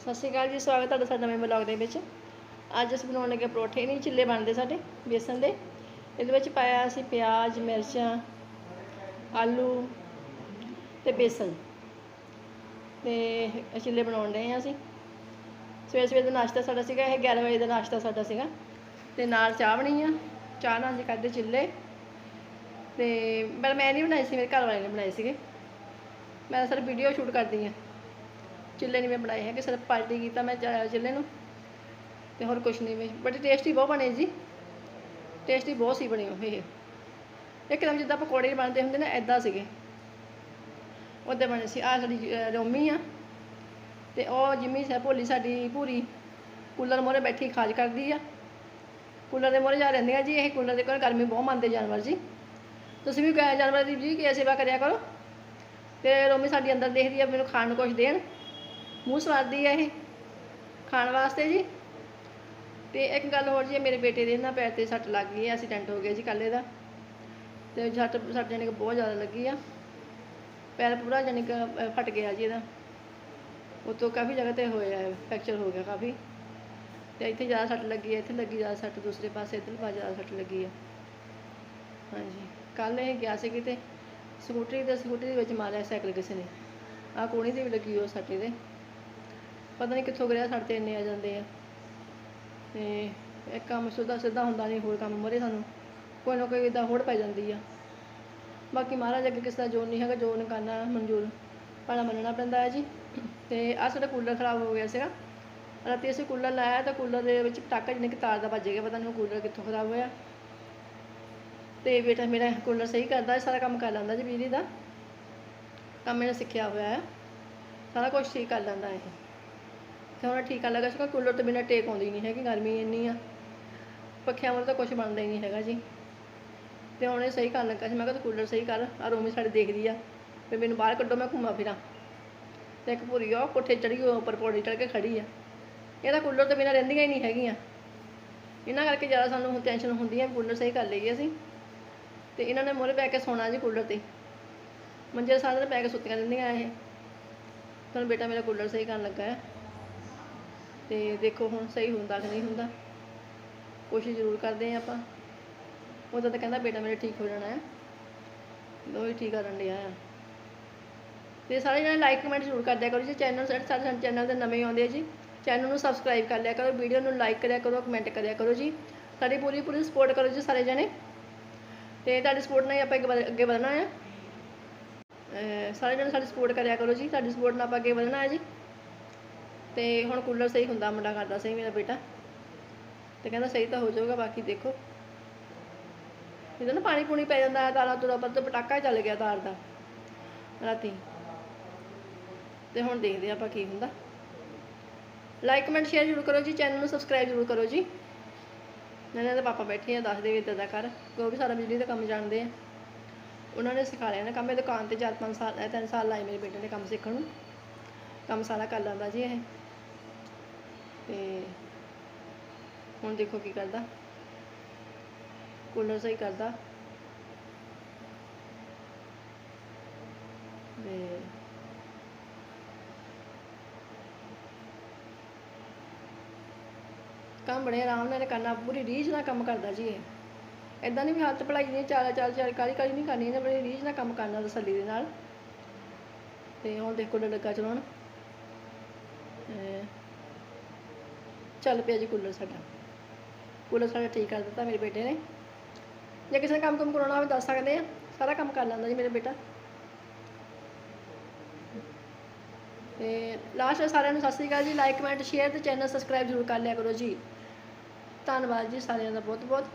ਸਤਿ ਸ਼੍ਰੀ ਅਕਾਲ ਜੀ, ਸਵਾਗਤ ਤੁਹਾਡਾ ਸਾਡੇ ਨਵੇਂ ਵਲੌਗ ਦੇ ਵਿੱਚ। ਅੱਜ ਅਸੀਂ ਬਣਾਉਣ ਲੱਗੇ ਪਰੌਠੇ, ਨਹੀਂ, ਚਿੱਲੇ ਬਣਦੇ ਸਾਡੇ ਬੇਸਨ ਦੇ। ਇਹਦੇ ਵਿੱਚ ਪਾਇਆ ਅਸੀਂ ਪਿਆਜ਼, ਮਿਰਚਾਂ, ਆਲੂ ਤੇ ਬੇਸਨ ਤੇ ਚਿੱਲੇ ਬਣਾਉਣ ਰਹੇ ਹਾਂ ਅਸੀਂ। ਸਵੇਰੇ ਸਵੇਰੇ ਦਾ ਨਾਸ਼ਤਾ ਸਾਡਾ ਸੀਗਾ, ਇਹ 11 ਵਜੇ ਦਾ ਨਾਸ਼ਤਾ ਸਾਡਾ ਸੀਗਾ। ਤੇ ਨਾਲ ਚਾਹ ਬਣੀ ਆ, ਚਾਹ ਨਾਲ ਅਸੀਂ ਕਰਦੇ ਚਿੱਲੇ। ਤੇ ਪਰ ਮੈਂ ਨਹੀਂ ਬਣਾਈ ਸੀ, ਮੇਰੇ ਘਰ ਵਾਲੇ ਨੇ ਬਣਾਏ ਸੀਗੇ। ਮੈਂ ਸਰ ਵੀਡੀਓ ਸ਼ੂਟ ਕਰਦੀ ਆ ਚਿੱਲੇ ਨਹੀਂ ਮੈਂ ਬਣਾਏ ਹੈਗੇ, ਸਿਰਫ ਪਾਲਟੀ ਕੀਤਾ ਮੈਂ ਚ- ਚਿੱਲੇ ਨੂੰ ਤੇ ਹੋਰ ਕੁਛ ਨਹੀਂ ਮੈਂ। ਬਟ ਟੇਸਟੀ ਬਹੁਤ ਬਣੇ ਜੀ। ਟੇਸਟੀ ਬਹੁਤ ਸੀ ਬਣੇ ਉਹ ਇਹ। ਇੱਕਦਮ ਜਿੱਦਾਂ ਪਕੌੜੇ ਬਣਦੇ ਹੁੰਦੇ ਨਾ ਐਦਾਂ ਸੀਗੇ। ਉਹਦੇ ਬਣੇ ਸੀ। ਆ ਸਾਡੀ ਰੋਮੀ ਆ। ਤੇ ਉਹ ਜਿੰਮੀ ਸਾ ਭੋਲੀ ਸਾਡੀ ਪੂਰੀ ਕੂਲਰ ਮੋਰੇ ਬੈਠੀ ਖਾਜ ਕਰਦੀ ਆ। ਕੂਲਰ ਦੇ ਮੋਰੇ ਜਾ ਰਹਿੰਦੀਆਂ ਜੀ। ਇਹ ਕੂਲਰ ਦੇ ਕੋਲ ਗਰਮੀ ਬਹੁਤ ਮੰਨਦੇ ਜਾਨਵਰ ਜੀ। ਤੁਸੀਂ ਵੀ ਕਹੇ ਜਾਨਵਰ ਦੀ ਜੀ ਕੀ ਸੇਵਾ ਕਰਿਆ ਕਰੋ। ਤੇ ਰੋਮੀ ਸਾਡੀ ਅੰਦਰ ਦੇਖਦੀ ਆ, ਮੈਨੂੰ ਖਾਣ ਨੂੰ ਕੁਝ ਦੇਣ। ਮੂੰਹ ਸਵਾਰਦੀ ਆ ਇਹ ਖਾਣ ਵਾਸਤੇ ਜੀ। ਤੇ ਇੱਕ ਗੱਲ ਹੋਰ ਜੀ ਮੇਰੇ ਬੇਟੇ ਦੇ ਨਾ ਪੈਰ ਤੇ ਸੱਟ ਲੱਗ ਗਈ ਹੈ ਐਕਸੀਡੈਂਟ ਹੋ ਗਿਆ ਜੀ ਕੱਲ੍ਹ ਇਹਦਾ। ਤੇ ਸੱਟ ਸੱਟ ਜਾਣੀ ਕਿ ਬਹੁਤ ਜ਼ਿਆਦਾ ਲੱਗੀ ਆ। ਪੈਰ ਪੂਰਾ ਜਾਣੀ ਕਿ ਫਟ ਗਿਆ ਜੀ ਇਹਦਾ। ਉਹ ਕਾਫੀ ਜਗ੍ਹਾ ਤੇ ਹੋਇਆ ਹੈ ਫ੍ਰੈਕਚਰ ਹੋ ਗਿਆ ਕਾਫੀ। ਤੇ ਇੱਥੇ ਜ਼ਿਆਦਾ ਸੱਟ ਲੱਗੀ ਹੈ ਇੱਥੇ ਲੱਗੀ ਜ਼ਿਆਦਾ ਸੱਟ, ਦੂਸਰੇ ਪਾਸੇ ਇੱਧਰ ਪਾਸੇ ਜ਼ਿਆਦਾ ਸੱਟ ਲੱਗੀ ਹੈ ਹਾਂਜੀ ਕੱਲ ਇਹ ਗਿਆ ਸੀ ਕਿਤੇ। ਸਕੂਟਰੀ ਤੇ ਸਕੂਟਰੀ ਦੇ ਵਿੱਚ ਮਾਰਿਆ ਸਾਈਕਲ ਕਿਸੇ ਨੇ। ਆਹ ਕੋਣੀ ਤੇ ਵੀ ਲੱਗੀ ਉਹ ਸੱਟ ਇਹਦੇ। ਪਤਾ ਨਹੀਂ ਕਿੱਥੋਂ ਗਿਰਿਆ ਸਾਡੇ ਤੇ ਇੰਨੇ ਆ ਜਾਂਦੇ ਆ। ਤੇ ਇੱਕ ਕੰਮ ਸਿੱਧਾ ਸਿੱਧਾ ਹੁੰਦਾ ਨਹੀਂ ਹੋਰ ਕੰਮ ਮਰੇ ਸਾਨੂੰ। ਕੋਈ ਨਾ ਕੋਈ ਇਦਾਂ ਹੋੜ ਪੈ ਜਾਂਦੀ ਆ। ਬਾਕੀ ਮਹਾਰਾਜ ਅੱਗੇ ਕਿਸੇ ਦਾ ਜੋਰ ਨਹੀਂ ਹੈਗਾ ਜੋ ਕਰਨਾ ਮਨਜ਼ੂਰ। ਭਾਣਾ ਮੰਨਣਾ ਪੈਂਦਾ ਹੈ ਜੀ। ਤੇ ਆਹ ਸਾਡਾ ਕੂਲਰ ਖਰਾਬ ਹੋ ਗਿਆ ਸੀਗਾ। ਰਾਤੀ ਅਸੀਂ ਕੂਲਰ ਲਾਇਆ, ਤਾਂ ਕੂਲਰ ਦੇ ਵਿੱਚ ਪਟਾਕਾ ਜਿੰਨੇ ਕਿ ਤਾਰ ਦਾ ਵੱਜ ਗਿਆ, ਪਤਾ ਨਹੀਂ ਉਹ ਕੂਲਰ ਕਿੱਥੋਂ ਖਰਾਬ ਹੋਇਆ। ਤੇ ਬੇਟਾ ਮੇਰਾ ਕੂਲਰ ਸਹੀ ਕਰਦਾ, ਸਾਰਾ ਕੰਮ ਕਰ ਲੈਂਦਾ ਜੀ ਬਿਜਲੀ ਦਾ। ਕੰਮ ਇਹਨੇ ਸਿੱਖਿਆ ਹੋਇਆ ਹੈ। ਸਾਰਾ ਕੁਝ ਠੀਕ ਕਰ ਲੈਂਦਾ ਇਹ। ਤੇ ਹੁਣ ਠੀਕ ਕਰ ਲੱਗਾ ਸੀਗਾ ਕੂਲਰ ਤੋਂ ਬਿਨਾਂ ਟੇਕ ਆਉਂਦੀ ਨਹੀਂ ਹੈਗੀ, ਗਰਮੀ ਇੰਨੀ ਆ। ਪੱਖਿਆਂ ਵੱਲ ਤਾਂ ਕੁਝ ਬਣਦਾ ਹੀ ਨਹੀਂ ਹੈਗਾ ਜੀ। ਤੇ ਹੁਣ ਇਹ ਸਹੀ ਕਰਨ ਲੱਗਾ ਸੀ, ਮੈਂ ਕਿਹਾ ਤੂੰ ਕੂਲਰ ਸਹੀ ਕਰ ਆ ਰੋਮੀ ਸਾਡੇ ਦੇਖਦੀ ਆ। ਵੀ ਮੈਨੂੰ ਬਾਹਰ ਕੱਢੋ, ਮੈਂ ਘੁੰਮਾ ਫਿਰਾਂ। ਤੇ ਇੱਕ ਭੂਰੀ ਆ, ਉਹ ਕੋਠੇ ਚੜੀ ਹੋਈ ਉੱਪਰ ਪੌੜੀ ਚੜ ਕੇ ਖੜੀ ਆ। ਇਹਦਾ ਕੂਲਰ ਤੋਂ ਬਿਨਾਂ ਰਹਿੰਦੀਆਂ ਹੀ ਨਹੀਂ ਹੈਗੀਆਂ। ਇਹਨਾਂ ਕਰਕੇ ਜ਼ਿਆਦਾ ਸਾਨੂੰ ਹੁਣ ਟੈਨਸ਼ਨ ਹੁੰਦੀ ਹੈ ਕੂਲਰ ਸਹੀ ਕਰ ਲਈਏ ਅਸੀਂ। ਤੇ ਇਹਨਾਂ ਨੇ ਮੋਰੇ ਪੈ ਕੇ ਸੌਣਾ ਜੀ ਕੂਲਰ ਤੇ। ਮੰਜੇ ਸਾਰਾ ਦਿਨ ਪੈ ਕੇ ਸੁੱਤੀਆਂ ਰਹਿੰਦੀਆਂ ਇਹ। ਤੁਹਾਨੂੰ ਬੇਟਾ ਮੇਰਾ ਕੂਲਰ ਸਹੀ ਕਰਨ ਲੱਗਾ ਹੈ ਤੇ ਦੇਖੋ ਹੁਣ ਸਹੀ ਹੁੰਦਾ ਕਿ ਨਹੀਂ ਹੁੰਦਾ। ਕੋਸ਼ਿਸ਼ ਜ਼ਰੂਰ ਕਰਦੇ ਆ ਆਪਾਂ। ਉਹਦਾ ਤਾਂ ਕਹਿੰਦਾ ਬੇਟਾ ਮੇਰਾ ਠੀਕ ਹੋ ਜਾਣਾ ਹੈ। ਦੋਈ ਠੀਕ ਕਰਨ ਡਿਆ ਆ। ਤੇ ਸਾਰੇ ਜਣੇ ਲਾਈਕ ਕਮੈਂਟ ਜ਼ਰੂਰ ਕਰ ਦਿਆ ਕਰੋ ਜੀ। ਚੈਨਲ ਸਾਡੇ ਸਾਡੇ ਚੈਨਲ ਦੇ ਨਵੇਂ ਆਉਂਦੇ ਆ ਜੀ। ਚੈਨਲ ਨੂੰ ਸਬਸਕ੍ਰਾਈਬ ਕਰ ਲਿਆ ਕਰੋ। ਵੀਡੀਓ ਨੂੰ ਲਾਈਕ ਕਰਿਆ ਕਰੋ ਕਮੈਂਟ ਕਰਿਆ ਕਰੋ ਜੀ। ਸਾਡੀ ਪੂਰੀ ਪੂਰੀ ਸਪੋਰਟ ਕਰੋ ਜੀ ਸਾਰੇ ਜਣੇ। ਤੇ ਤੁਹਾਡੀ ਸਪੋਰਟ ਨਾਲ ਹੀ ਆਪਾਂ ਅੱਗੇ ਵਧ- ਅੱਗੇ ਵਧਣਾ ਹੈ। ਸਾਰੇ ਜਣੇ ਸਾਡੀ ਸਪੋਰਟ ਕਰਿਆ ਕਰੋ ਜੀ। ਤੁਹਾਡੀ ਸਪੋਰਟ ਨਾਲ ਆਪਾਂ ਅੱਗੇ ਵਧਣਾ ਹੈ ਜੀ। ਤੇ ਹੁਣ ਕੂਲਰ ਸਹੀ ਹੁੰਦਾ, ਮੁੰਡਾ ਕਰਦਾ ਸਹੀ, ਮੇਰਾ ਬੇਟਾ। ਤੇ ਕਹਿੰਦਾ ਸਹੀ ਤਾਂ ਹੋ ਜਾਊਗਾ, ਬਾਕੀ ਦੇਖੋ। ਇਹਦਾ ਨਾ ਪਾਣੀ ਪੂਣੀ ਪੈ ਜਾਂਦਾ ਹੈ ਤਾਰਾਂ ਤੁਰਾ ਪਰ ਪਟਾਕਾ ਚੱਲ ਗਿਆ ਤਾਰ ਦਾ, ਰਾਤੀ। ਤੇ ਹੁਣ ਦੇਖਦੇ ਹਾਂ ਆਪਾਂ ਕੀ ਹੁੰਦਾ। ਲਾਈਕ ਕਮੈਂਟ ਸ਼ੇਅਰ ਜ਼ਰੂਰ ਕਰੋ ਜੀ ਚੈਨਲ ਨੂੰ ਸਬਸਕ੍ਰਾਈਬ ਜ਼ਰੂਰ ਕਰੋ ਜੀ। ਇਹਨਾਂ ਦੇ ਪਾਪਾ ਬੈਠੇ ਆ, ਦੱਸਦੇ ਵੀ ਇੱਦਾਂ ਦਾ ਕਰ। ਕਿ ਉਹ ਵੀ ਸਾਰਾ ਬਿਜਲੀ ਦਾ ਕੰਮ ਜਾਣਦੇ ਆ। ਉਹਨਾਂ ਨੇ ਸਿਖਾ ਲਿਆ ਨਾ ਕੰਮ, ਇਹ ਦੁਕਾਨ ਤੇ 4-5 ਸਾਲ, ਇਹ 3 ਸਾਲ ਲਾਏ ਮੇਰੇ ਬੇਟੇ ਨੇ ਕੰਮ ਸਿੱਖਣ ਨੂੰ। ਕੰਮ ਸਾਰਾ ਕਰ ਲੈਂਦਾ ਜੀ ਇਹ। ਤੇ ਹੁਣ ਦੇਖੋ ਕੀ ਕਰਦਾ। ਕੂਲਰ ਸਹੀ ਕਰਦਾ। ਤੇ ਕੰਮ ਬੜੇ ਆਰਾਮ ਨਾਲ ਕਰਨਾ, ਪੂਰੀ ਰੀਝ ਨਾਲ ਕੰਮ ਕਰਦਾ ਜੀ ਇਹ। ਇਦਾਂ ਨਹੀਂ ਵੀ ਹੱਥ ਭਲਾਈ ਨਹੀਂ ਚਾਲ ਚਾਲ ਚਾਲ ਕਾਲੀ ਕਾਲੀ ਨਹੀਂ ਕਰਨੀ, ਇਹਨੇ ਬੜੀ ਰੀਝ ਨਾਲ ਕੰਮ ਕਰਨਾ ਤਸੱਲੀ ਦੇ ਨਾਲ। ਤੇ ਹੁਣ ਦੇਖੋ ਲੱਗਾ ਚਲਾਉਣ। ਚੱਲ ਪਿਆ ਜੀ ਕੂਲਰ ਸਾਡਾ। ਕੂਲਰ ਸਾਡਾ ਠੀਕ ਕਰ ਦਿੱਤਾ ਮੇਰੇ ਬੇਟੇ ਨੇ। ਜੇ ਕਿਸੇ ਨੇ ਕੰਮ ਕੰਮ ਕਰਾਉਣਾ ਹੋਵੇ ਦੱਸ ਸਕਦੇ ਆ। ਸਾਰਾ ਕੰਮ ਕਰ ਲੈਂਦਾ ਜੀ ਮੇਰਾ ਬੇਟਾ। ਤੇ ਲਾਸਟ ਸਾਰਿਆਂ ਨੂੰ ਸਤਿ ਸ਼੍ਰੀ ਅਕਾਲ ਜੀ। ਲਾਈਕ ਕਮੈਂਟ ਸ਼ੇਅਰ ਤੇ ਚੈਨਲ ਸਬਸਕ੍ਰਾਈਬ ਜ਼ਰੂਰ ਕਰ ਲਿਆ ਕਰੋ ਜੀ। ਧੰਨਵਾਦ ਜੀ ਸਾਰਿਆਂ ਦਾ ਬਹੁਤ ਬਹੁਤ